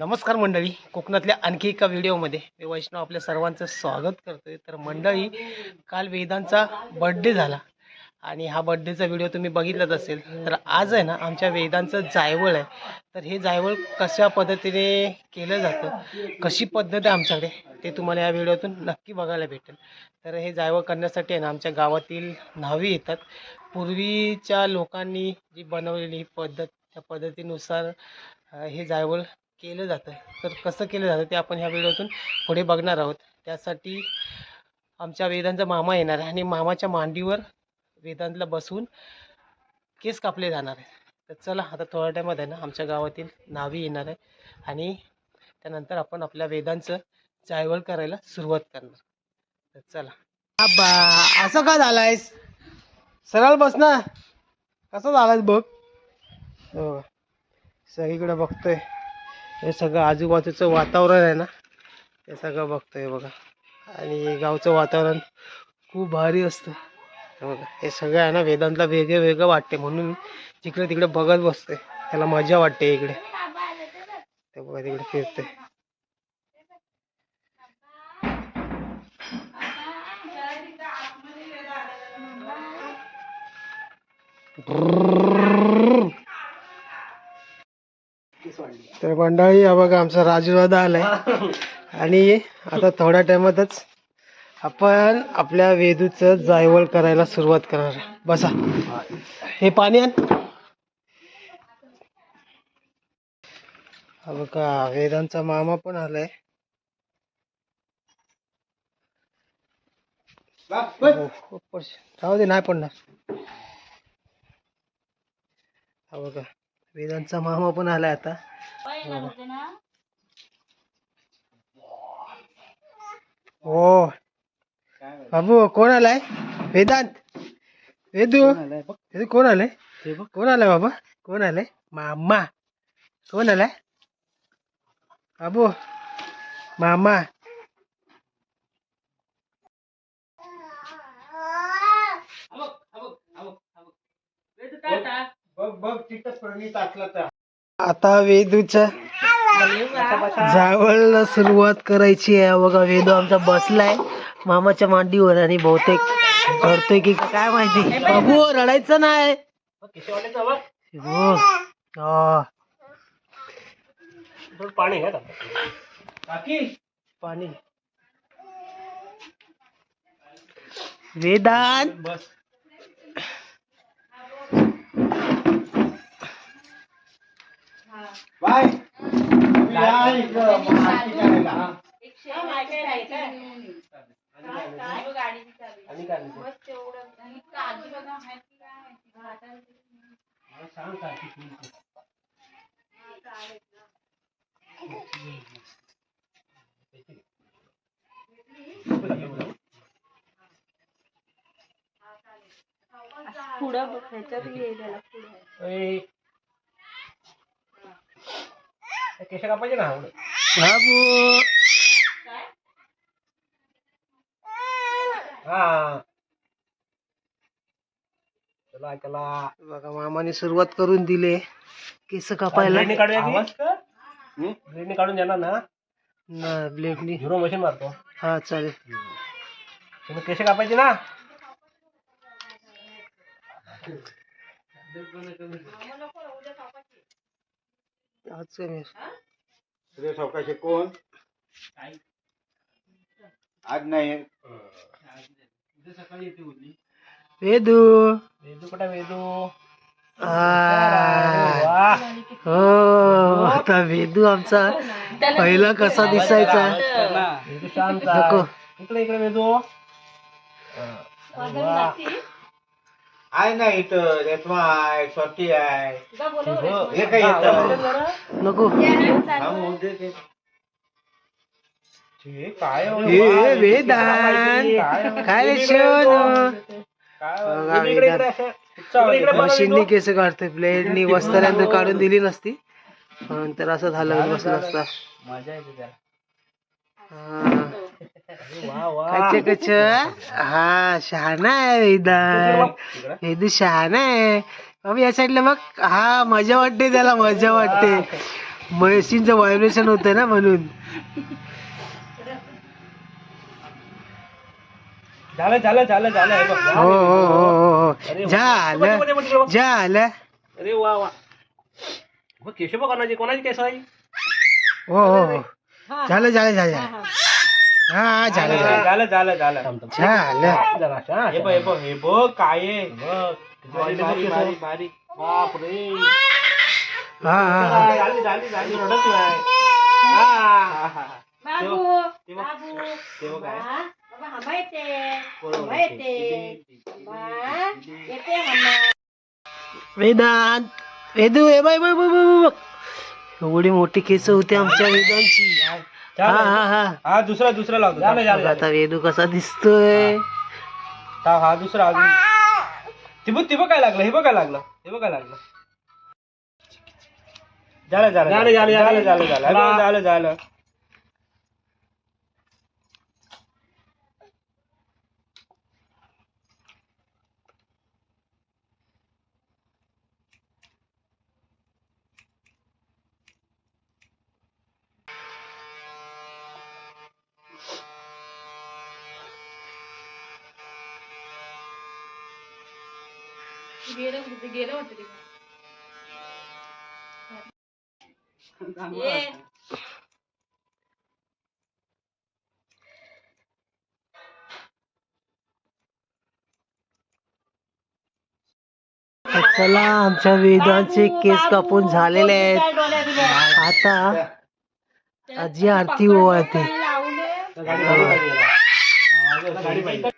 नमस्कार मंडळी. कोकणातल्या आणखी एका व्हिडिओमध्ये मी वैष्णव आपल्या सर्वांचं स्वागत करतोय. तर मंडळी काल वेदांचा बड्डे झाला आणि हा बड्डेचा व्हिडिओ तुम्ही बघितलाच असेल. तर आज आहे ना आमच्या वेदांचं जायवळ आहे. तर हे जायवळ कशा पद्धतीने केलं जातं कशी पद्धत आहे आमच्याकडे ते तुम्हाला या व्हिडिओतून नक्की बघायला भेटेल. तर हे जायवळ करण्यासाठी आहे ना आमच्या गावातील न्हावी येतात. पूर्वीच्या लोकांनी जी बनवलेली ही पद्धत त्या पद्धतीनुसार हे जायवळ केलं जातं. तर कसं केलं जातं ते आपण ह्या व्हिडिओतून पुढे बघणार आहोत. त्यासाठी आमच्या वेदांचा मामा येणार आहे आणि मामाच्या मांडीवर वेदांतला बसवून केस कापले जाणार आहे तर चला आता थोड्या टायमात आहे ना आमच्या गावातील नावी येणार आहे आणि त्यानंतर आपण आपल्या वेदांचं जायवळ करायला सुरुवात करणार. तर चला. आबा असं का झालायस? सरळ बस ना. कसं झालायस बघ? हो सगळीकडे बघतोय. हे सगळं आजूबाजूचं वातावरण आहे ना ते सगळं बघतोय बघा. आणि गावचं वातावरण खूप भारी असतं. बघा हे सगळं आहे ना वेदांतला वेगळं वेगळं वाटते म्हणून जिकडे तिकडे बघत बसते त्याला मजा वाटते इकडे. ते बघा तिकडे फिरते तर मंडळी हा बघा आमचा राजवादा आलाय. आणि आता थोड्या टायमातच आपण आपल्या वेदूचं जायवळ करायला सुरुवात करणार बसा. हे पाणी हा बघा वेदांचा मामा पण आलाय. हो, खूप राहू दे नाही पडणार. हा बघा. वेदांचा मामा पण आलाय आता. हो. बाबू कोण आलाय? वेदांत. वेदू. वेदू कोण आलाय? कोण आलाय बाबा? कोण आलाय? मामा. कोण आलाय? बाबू. मामा. आता वेदूच्या जावळला सुरुवात करायची आहे. बघा वेदू आमचा बसलाय. मामाच्या मांडीवर आणि बहुतेक रडतोय की काय माहिती? बाबू रडायचं नाही. हो. हा. पाणी पाणी. वेदांत. पुढं बघ ह्याच्यात त्याला पुढं. केश कापायचे ना बाबू हा चला चला. बघा मामाने सुरुवात करून दिले. केस कापायला. ब्लेडने काढून देणार ना? ना ब्लेडनी. झिरो मशीन मारतो. हा चालेल. तुम्ही केसे कापायचे ना? आज कमी तुझे सावकाशी कोण? आज नाही. वेदू. वेदू कुठे वेदू? आ, हो आता वेदू आमचा पहिला कसा दिसायचा? वेदू शांत नको. आहे. इकडे इकडे वेदू. आहे ना इथं आहे. स्वती आहे हे काय हा, येतं नको. हे काय वेदांत काय शोनू काय बघा, वेदू इकडे इकडे वेदांत. असं. इकडे इकडे बघा मशीननी. केस काढतोय ब्लेडनी वस्ताऱ्यांतर काढून दिली नसती. नंतर असं झालं बसलं असता. मजा येते त्याला. हा. अरे वा वा. कच कच हा शहाणा आहे वेदांत. इकडे. वेदू शहाणा आहे. बाबा या साईडला बघ. हा मजा वाटते त्याला मजा वाटते. मशीनचं व्हायब्रेशन होतं ना म्हणून. झालं झालं झालं झालं हे बघ. हो हो हो हो अरे हो वा. झालं मध्ये, मध्ये, मध्ये. झालं अरे वा वा मग केशव बघ कोणाची कोणाची केस आहे हो हो हो झालं झालं झालं हा झालं झालं झालं झालं झालं झालं जरा हे बघ हे बघ हे बघ काय आहे बघ बारी झाली झाली झाली हमा येते वेदांत वेदू ए bye bye bye bye bye. एवढी मोठी केस होती आमच्या वेदांची. हा झालं. हा हा. हा दुसरा दुसरा लावतो. झालं झालं बघ झालं. आता वेदू कसा दिसतोय. हा. हा दुसरा अजून. ते बघ ते बघ काय लागलं? हे बघ काय लागलं. हे बघ काय लागलं. झालं झालं झालं. झालं झालं झालं झालं. हे बघ, झालं झालं तर चला आमच्या वेदांचे केस कापून झालेले आहेत. आता आजी आरती ओवाळते गाडी गाडी पाहिजे. याला. हा, गाडी पाहिजे.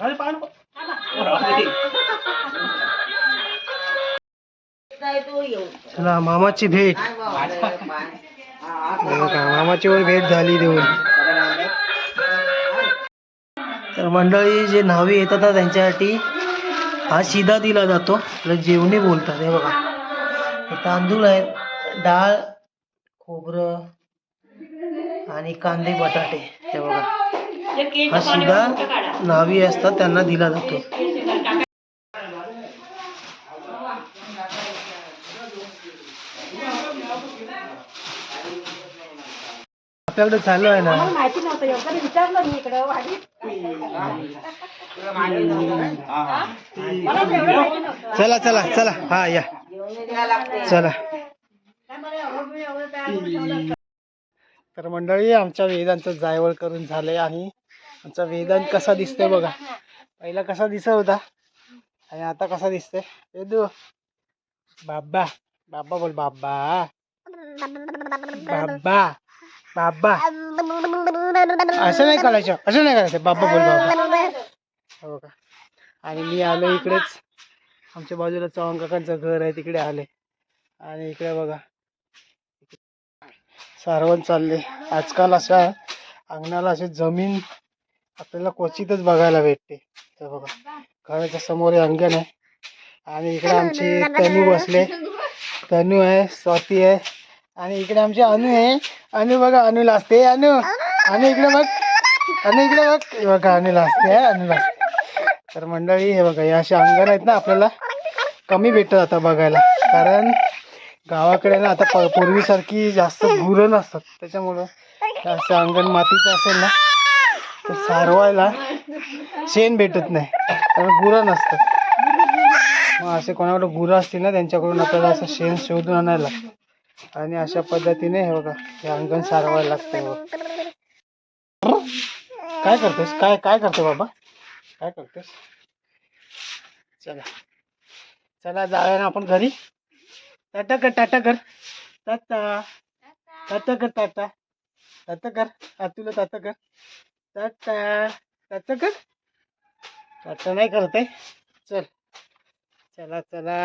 पाड चला मामाची भेट. मामाची वर भेट झाली देऊन. तर मंडळी जे न्हावी येतात ना त्यांच्यासाठी हा शिदा दिला जातो. जेवणे बोलतात हे बघा. हे तांदूळ आहेत डाळ खोबरं आणि कांदे बटाटे हे बघा. हा शिदा न्हावी असतात त्यांना दिला जातो. आपल्याकडे चालू आहे ना? माहिती नव्हतं एवढं विचारलं मी इकडं चला चला चला. हा या. चला. तर मंडळी आमच्या वेदांचं जायवळ करून झालंय आणि आमचा वेदांत कसा दिसतोय बघा. पहिला कसा दिसत होता आणि आता कसा दिसतोय? वेदू बाबा बाबा बोल बाबा बाबा बाबा असं नाही करायचं असं नाही करायचं. बाबा बोल बाबा हो का? आणि मी आलो इकडेच. आमच्या बाजूला चव्हाण काकांचं घर आहे तिकडे आले आणि इकडे बघा. सारवण चालले. आजकाल अशा अंगणाला अशी जमीन आपल्याला क्वचितच बघायला भेटते. तर बघा घराच्या समोर हे अंगण आहे. आणि इकडे आमची तनू बसले. तनू आहे स्वाती आहे. आणि इकडे आमचे अनु आहे. अनु बघा अनु लाजते. अनु आणि इकडे बघ. अनु इकडे बघ. हे बघा अनु लाजते अनुला अनु लाजते. तर मंडळी हे बघा हे असे अंगण आहेत ना आपल्याला. कमी भेटत आता बघायला. कारण गावाकडे ना आता प- पूर्वीसारखी जास्त गुरं नसतात. त्याच्यामुळं असं अंगण मातीचं असेल ना तर सारवायला शेण भेटत नाही. कारण गुरं नसतात. मग असे कोणाकडे गुरं असतील ना त्यांच्याकडून आपल्याला असं शेण शोधून आणायला लागतं. आणि अशा पद्धतीने हे बघा हे अंगण सारवायला लागतं बघ. काय करतोस? काय काय करतो बाबा? काय करतोस? चला. चला जाऊया ना आपण घरी. टाटा कर टाटा कर टाटा टाटा कर टाटा टाटा कर आतुला टाटा कर टाटा टाटा कर आता नाही करत आहे. चल. चला चला.